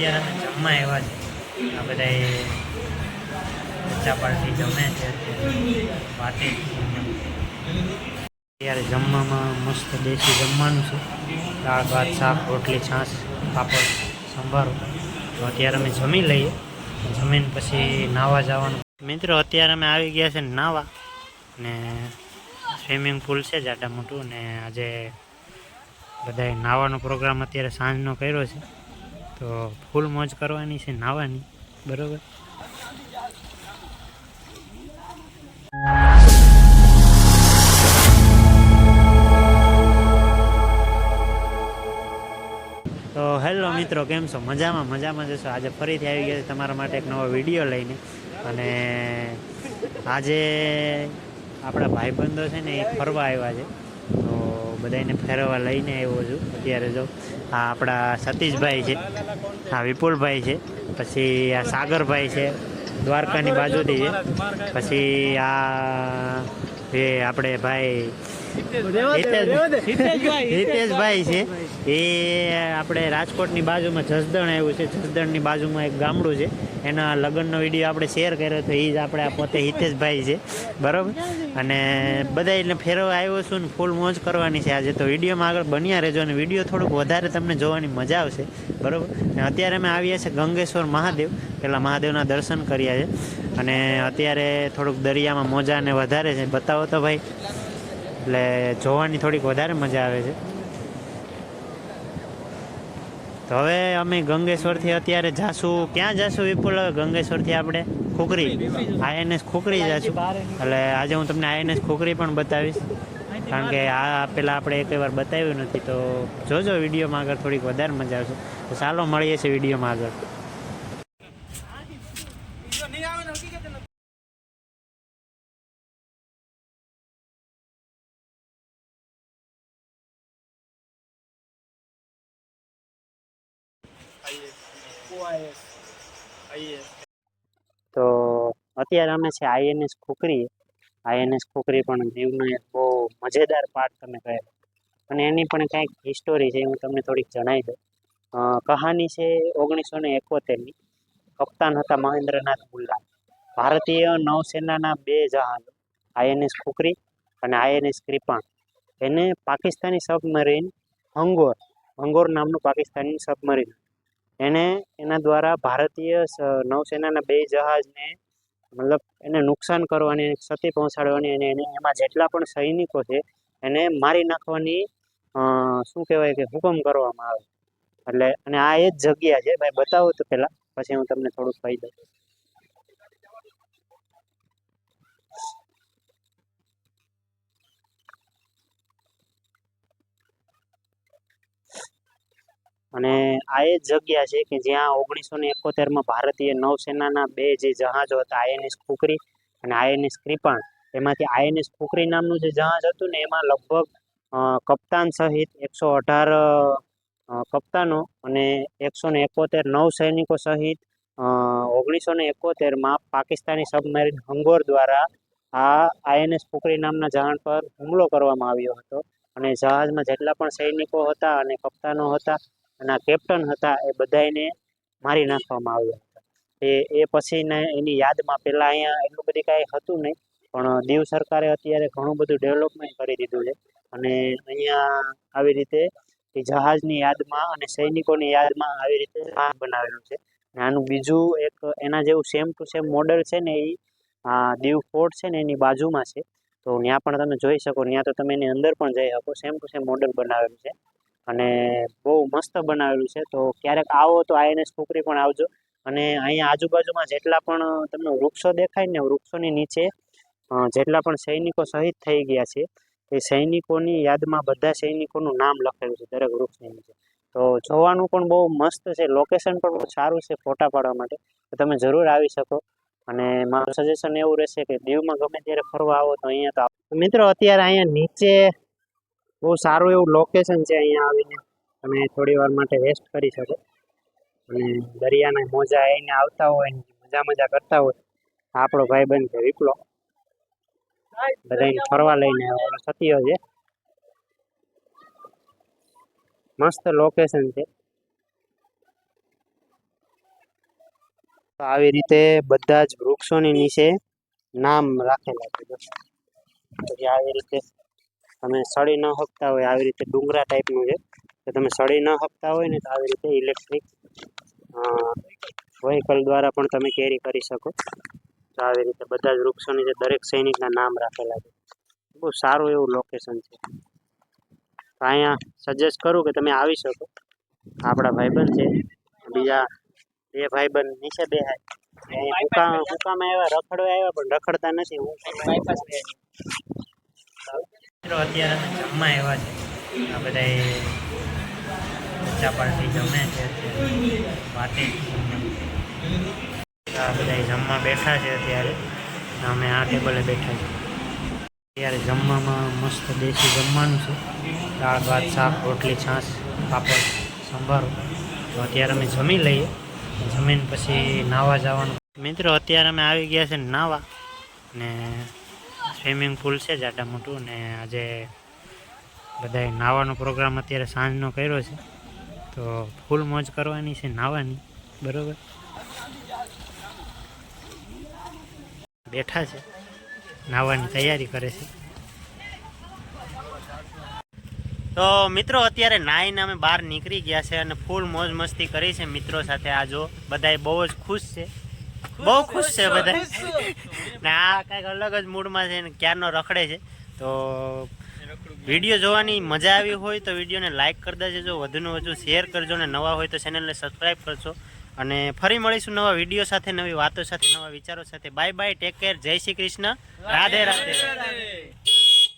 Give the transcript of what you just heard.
અત્યારે અમે જમવા આવ્યા છે. આ બધા બચ્ચા પાર્ટી જમે છે વાતે અત્યારે જમવામાં મસ્ત દેશી જમવાનું છે. દાળ, ભાત, શાક, રોટલી, છાશ, પાપડ, સંભારો. તો અત્યારે અમે જમી લઈએ. જમીને પછી નાહવા જવાનું. મિત્રો, અત્યારે અમે આવી ગયા છે નાહવા ને સ્વિમિંગ પુલ છે જાડા મોટું ને આજે બધાએ નાહવાનો પ્રોગ્રામ અત્યારે સાંજનો કર્યો છે. તો ફૂલ મોજ કરવાની છે નાહવાની બરોબર? તો હેલો મિત્રો, કેમ છો? મજામાં મજામાં જશો આજે ફરીથી આવી ગયા તમારા માટે એક નવો વીડિયો લઈને. અને આજે આપણા ભાઈબંધો છે ને એ ફરવા આવ્યા છે. બધાને ફેરવા લઈને આવ્યો છું. અત્યારે જો આ આપણા સતીશભાઈ છે હા વિપુલભાઈ છે, પછી આ સાગરભાઈ છે, દ્વારકાની બાજુથી છે. પછી આ એ આપણે ભાઈ હિતેશભાઈ. છે. એ આપણે રાજકોટની બાજુમાં જસદણ આવ્યું છે. જસદણની બાજુમાં એક ગામડું છે. એના લગ્નનો વીડિયો આપણે શેર કર્યો તો એ જ આપણે પોતે હિતેશભાઈ છે. બરાબર? અને બધા એટલે ફેરવા આવ્યો છું ને ફૂલ મોજ કરવાની છે આજે તો. વિડીયોમાં આગળ બન્યા રહેજો અને વીડિયો થોડુંક વધારે તમને જોવાની મજા આવશે. બરાબર? અને અત્યારે અમે આવ્યા છે ગંગેશ્વર મહાદેવ. પહેલાં મહાદેવના દર્શન કર્યા છે. અને અત્યારે થોડુંક દરિયામાં મોજા ને વધારે છે. બતાવો તો ભાઈ. એટલે જોવાની થોડીક વધારે મજા આવે છે. તો હવે અમે ગંગેશ્વરથી અત્યારે જાશું. ક્યાં જાશું વિપુલ? ગંગેશ્વરથી આપણે ખોખરી આઈએનએસ ખોખરી જાશું. એટલે આજે હું તમને આઈએનએસ ખોખરી પણ બતાવીશ. કારણ કે આ પહેલાં આપણે એક વાર બતાવ્યું નથી. તો જોજો વિડીયોમાં આગળ થોડીક વધારે મજા આવશે. તો ચાલો મળીએ છીએ વિડીયોમાં આગળ. તો અત્યારે અમે છે આઈએનએસ ખોકરી આઈએનએસ ખોકરી પણ દીવનો એક બહુ મજેદાર પાર્ટ તમે કહે અને એની પણ કંઈક હિસ્ટોરી છે, હું તમને થોડીક જણાવી દઉં. કહાની છે ઓગણીસો ને એકોતેરની. કપ્તાન હતા મહેન્દ્રનાથ મુલ્લા. ભારતીય નૌસેનાના બે જહાજો આઈએનએસ ખુકરી અને આઈએનએસ ક્રિપાણ. એને પાકિસ્તાની સબમરીન હંગોર હંગોર નામનું પાકિસ્તાની સબમરીન એને એના દ્વારા ભારતીય નૌસેનાના બે જહાજને મતલબ એને નુકસાન કરવાની, ક્ષતિ પહોંચાડવાની અને એને એમાં જેટલા પણ સૈનિકો છે, એને મારી નાખવાની શું કહેવાય કે હુકમ કરવામાં આવે. એટલે, અને આ એ જ જગ્યા છે. ભાઈ બતાવો તો પહેલાં, પછી હું તમને થોડુંક કહી દઉં. અને આ એ જગ્યા છે કે જ્યાં ઓગણીસો ને એકોતેરમાં ભારતીય નૌસેનાના બે જે જહાજો હતા, આઈએનએસ ખુકરી અને આઈએનએસ કૃપાણ એમાંથી આઈએનએસ ખુકરી નામનું જે જહાજ હતું ને, એમાં લગભગ કપ્તાન સહિત એકસો અઢાર કપ્તાનો અને એકસો ને એકોતેર નવ સૈનિકો સહિત ઓગણીસો ને એકોતેરમાં પાકિસ્તાની સબમરીન હંગોર દ્વારા આ આઈએનએસ ખુકરી નામના જહાજ પર હુમલો કરવામાં આવ્યો હતો. અને જહાજમાં જેટલા પણ સૈનિકો હતા અને કપ્તાનો હતા આ કેપ્ટન હતા એ બધાને મારી નાખવામાં આવ્યા હતા. એ એ પછીને એની યાદમાં પહેલાં અહીંયા એટલું બધી કાંઈ હતું નહીં, પણ દીવ સરકારે અત્યારે ઘણું બધું ડેવલપમેન્ટ કરી દીધું છે. અને અહીંયા આવી રીતે એ જહાજની યાદમાં અને સૈનિકોની યાદમાં આવી રીતે બનાવેલું છે. આનું બીજું એક એના જેવું સેમ ટુ સેમ મોડલ છે ને એ, આ દીવ ફોર્ટ છે ને એની બાજુમાં છે. તો ત્યાં પણ તમે જોઈ શકો, ત્યાં તો તમે એની અંદર પણ જઈ શકો સેમ ટુ સેમ મોડલ બનાવેલું છે. અને બહુ મસ્ત બનાવેલું છે. તો ક્યારેક આવો તો આઈએનએસ કુકરી પણ આવજો. અને અહીંયા આજુબાજુમાં જેટલા પણ, તમને વૃક્ષો દેખાય ને વૃક્ષોની નીચે જેટલા પણ સૈનિકો શહીદ થઈ ગયા છે, એ સૈનિકોની યાદમાં બધા સૈનિકોનું નામ લખેલું છે દરેક વૃક્ષની નીચે. તો જોવાનું પણ બહુ મસ્ત છે. લોકેશન પણ બહુ સારું છે ફોટા પાડવા માટે. તો તમે જરૂર આવી શકો. અને મારું સજેશન એવું રહેશે કે દીવમાં ગમે ત્યારે ફરવા આવો તો અહીંયા તો મિત્રો, અત્યારે અહીંયા નીચે બહુ સારું એવું લોકેશન છે અહીંયા આવીને. તમે થોડી વાર માટે રેસ્ટ કરી શકો. અને દરિયાના મોજા આવીને આવતા હોય મજા મજા કરતા હોય. આપણો ભાઈબંધ છે વિપલો. બધાને ફરવા લઈને ઓલો સતીઓ છે. મસ્ત લોકેશન છે. તો આવી રીતે બધા જ વૃક્ષોની નીચે નામ રાખેલા છે. આવી રીતે તમે સળી ન શકતા હોય આવી રીતે ડુંગરા ટાઈપનું છે. તો તમે સળી ન શકતા હોય ને તો આવી રીતે ઇલેક્ટ્રિક વ્હીકલ દ્વારા પણ તમે કેરી કરી શકો. તો આવી રીતે બધા જ વૃક્ષોની જે દરેક સૈનિકના નામ રાખેલા છે. બહુ સારું એવું લોકેશન છે. તો અહીંયા સજેસ્ટ કરું કે તમે આવી શકો. આપણા ભાઈબંધ છે. બીજા બે ભાઈબંધ નીચે બેહાય. અહીંયા હુકા હુકામાં આવ્યા રખડવા આવ્યા પણ રખડતા નથી. હું મિત્રો અત્યારે જમવા આવ્યા છે. આ બધા ચા પાર્ટી જમે છે, વાતે. આ બધા જમવા બેઠા છે અત્યારે. અમે આ ટેબલે બેઠા છીએ અત્યારે જમવામાં મસ્ત દેશી જમવાનું છે. દાળ, ભાત, શાક, રોટલી, છાશ, પાપડ, સંભારો. તો અત્યારે અમે જમી લઈએ. જમીન પછી નાહવા જવાનું. મિત્રો, અત્યારે અમે આવી ગયા છે નાહવા ને સ્વિમિંગ પુલ છે જાડા મોટું ને આજે બધાએ નાહવાનો પ્રોગ્રામ અત્યારે સાંજનો કર્યો છે. તો ફૂલ મોજ કરવાની છે નાહવાની બરોબર? બેઠા છે નાહવાની તૈયારી કરે છે. તો મિત્રો, અત્યારે નાહીને અમે બહાર નીકળી ગયા છે અને ફૂલ મોજ મસ્તી કરી છે મિત્રો સાથે. આ જો બધાય બહુ જ ખુશ છે. બહુ ખુશ છે બધા. ને કંઈક અલગ જ મૂડમાં છે ને ક્યારનો રખડે છે. તો વીડિયો જોવાની મજા આવી હોય તો વિડીયોને લાઇક કરી દેજો. વધુને વધુ શેર કરજો ને નવા હોય તો ચેનલને સબસ્ક્રાઈબ કરજો. અને ફરી મળીશું નવા વીડિયો સાથે, નવી વાતો સાથે, નવા વિચારો સાથે. Bye bye, take care. જય શ્રી કૃષ્ણ. રાધે રાધે.